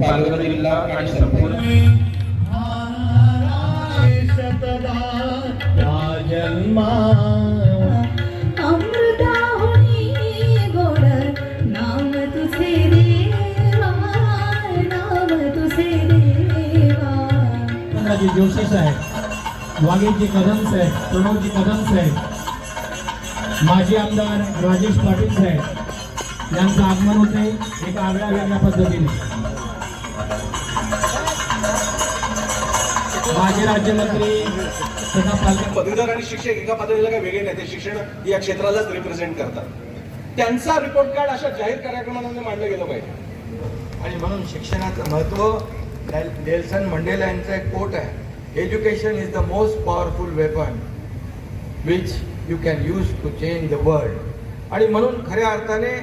पालघर जिल्हा आणि संपूर्ण अमृताहुनी जी जोशी साहेब वाघेजी कदम साहेब प्रणवजी कदम साहेब माजी आमदार राजेश पाटील साहेब यांचं आगमन होते एका आगळ्या वेगळ्या पद्धतीने. माजी राज्यमंत्री तथा पालक पदवीधर आणि शिक्षक एका पातळीला काही वेगळे नाही ते शिक्षण या क्षेत्रालाच रिप्रेझेंट करतात. त्यांचा रिपोर्ट कार्ड अशा जाहीर कार्यक्रमांमध्ये मांडलं गेलं पाहिजे. आणि म्हणून शिक्षणाचं महत्त्व नेल- नेल्सन मंडेला यांचा एक कोट आहे education is the most powerful weapon which you can use to change the world आणि म्हणून खऱ्या अर्थाने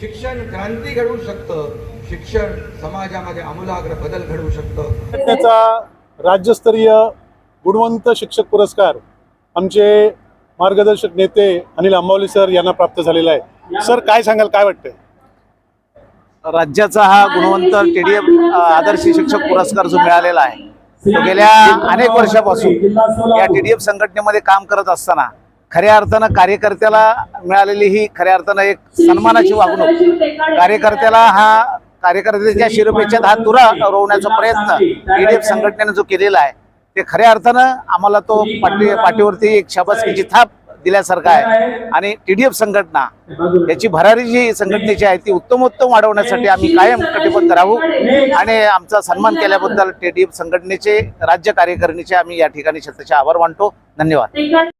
शिक्षण क्रांती घडवू शकतं शिक्षण समाजामध्ये आमूलाग्र बदल घडवू शकतं. त्याचा राज्यस्तरीय गुणवंत शिक्षक पुरस्कार आमचे मार्गदर्शक नेते अनिल अंबावली सर यांना प्राप्त झालेला आहे. सर काय सांगाल? काय वाटतंय? राज्याचा हा गुणवंत टीडीएफ आदर्श शिक्षक पुरस्कार जो मिळालेला आहे तो गेल्या अनेक वर्षापासून या टीडीएफ संघटनेमध्ये काम करत असताना खऱ्या अर्थानं कार्यकर्त्याला मिळालेली ही खऱ्या अर्थानं एक सन्मानाची वागणूक. कार्यकर्त्याला हा कार्यकर्त्याच्या शिरपेच्यात हा तुरा रोवण्याचा प्रयत्न टीडीएफ संघटनेनं जो केलेला आहे ते खऱ्या अर्थानं आम्हाला तो पाठी पाठीवरती एक शाबासकीची थाप दिल्यासारखा आहे. आणि टीडीएफ संघटना याची भरारी जी संघटनेची आहे ती उत्तमोत्तम वाढवण्यासाठी आम्ही कायम कटिबद्ध राहू आणि आमचा सन्मान केल्याबद्दल टीडीएफ संघटनेचे राज्य कार्यकारिणीचे आम्ही या ठिकाणी शतशः आभार मानतो. धन्यवाद.